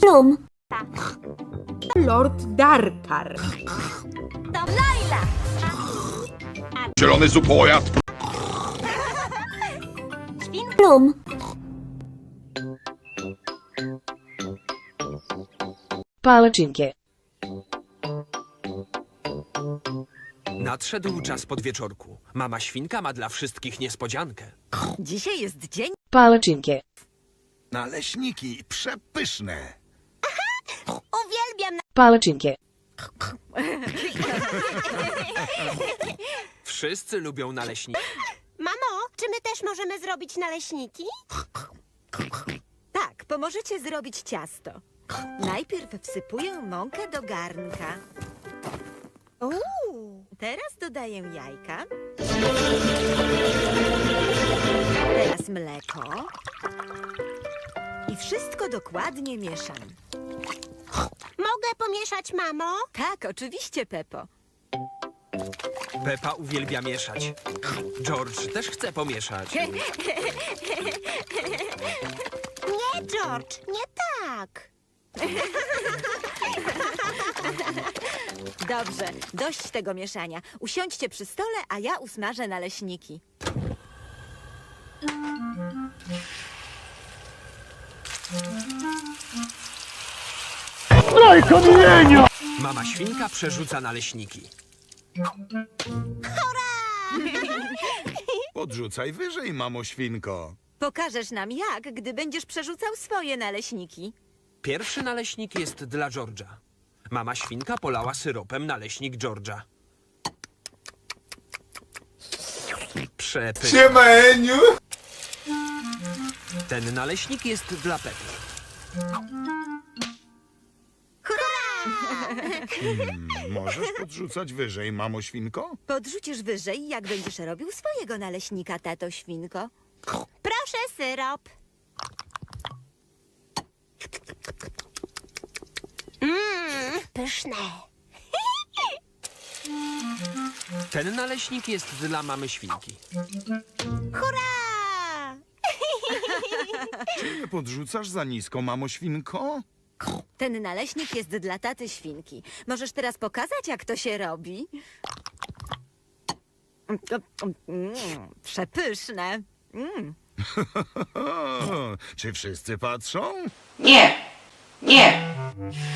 Plum. Lord Darkar. To Laila. Zielony zupojad. Świn. Plum. Palacinkie. Nadszedł czas podwieczorku. Mama świnka ma dla wszystkich niespodziankę. Dzisiaj jest dzień Palacinkie. Naleśniki przepyszne. Uwielbiam. Palacinkie. Wszyscy lubią naleśniki. Mamo, czy my też możemy zrobić naleśniki? Tak, pomożecie zrobić ciasto. Najpierw wsypuję mąkę do garnka. Uuu, teraz dodaję jajka. Teraz mleko. I wszystko dokładnie mieszam. Mogę pomieszać, mamo? Tak, oczywiście, Pepo. Pepa uwielbia mieszać. George też chce pomieszać. Nie, George, nie tak. Dobrze, dość tego mieszania. Usiądźcie przy stole, a ja usmażę naleśniki. Mama świnka przerzuca naleśniki. Podrzucaj wyżej, mamo świnko. Pokażesz nam jak, gdy będziesz przerzucał swoje naleśniki. Pierwszy naleśnik jest dla George'a. Mama świnka polała syropem naleśnik George'a. Przepyszny. Siema, Eniu. Ten naleśnik jest dla Pepy. Możesz podrzucać wyżej, mamo świnko? Podrzucisz wyżej, jak będziesz robił swojego naleśnika, tato świnko. Proszę syrop. Mmm, pyszne. Ten naleśnik jest dla mamy świnki. Hurra! Czy nie podrzucasz za nisko, mamo świnko? Ten naleśnik jest dla taty świnki. Możesz teraz pokazać, jak to się robi? Mm, przepyszne. Mm. O, czy wszyscy patrzą? Nie. Nie.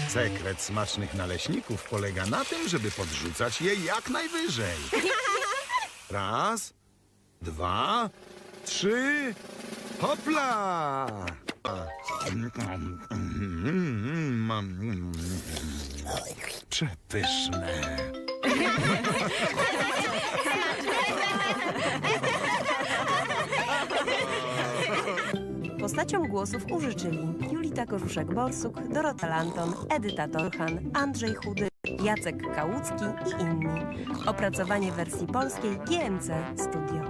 Sekret smacznych naleśników polega na tym, żeby podrzucać je jak najwyżej. Raz, dwa, trzy, hopla! Przepyszne. Postaciom głosów użyczyli Julita Kożuszek-Borsuk, Dorota Lanton, Edyta Torchan, Andrzej Chudy, Jacek Kałucki i inni. Opracowanie wersji polskiej GMC Studio.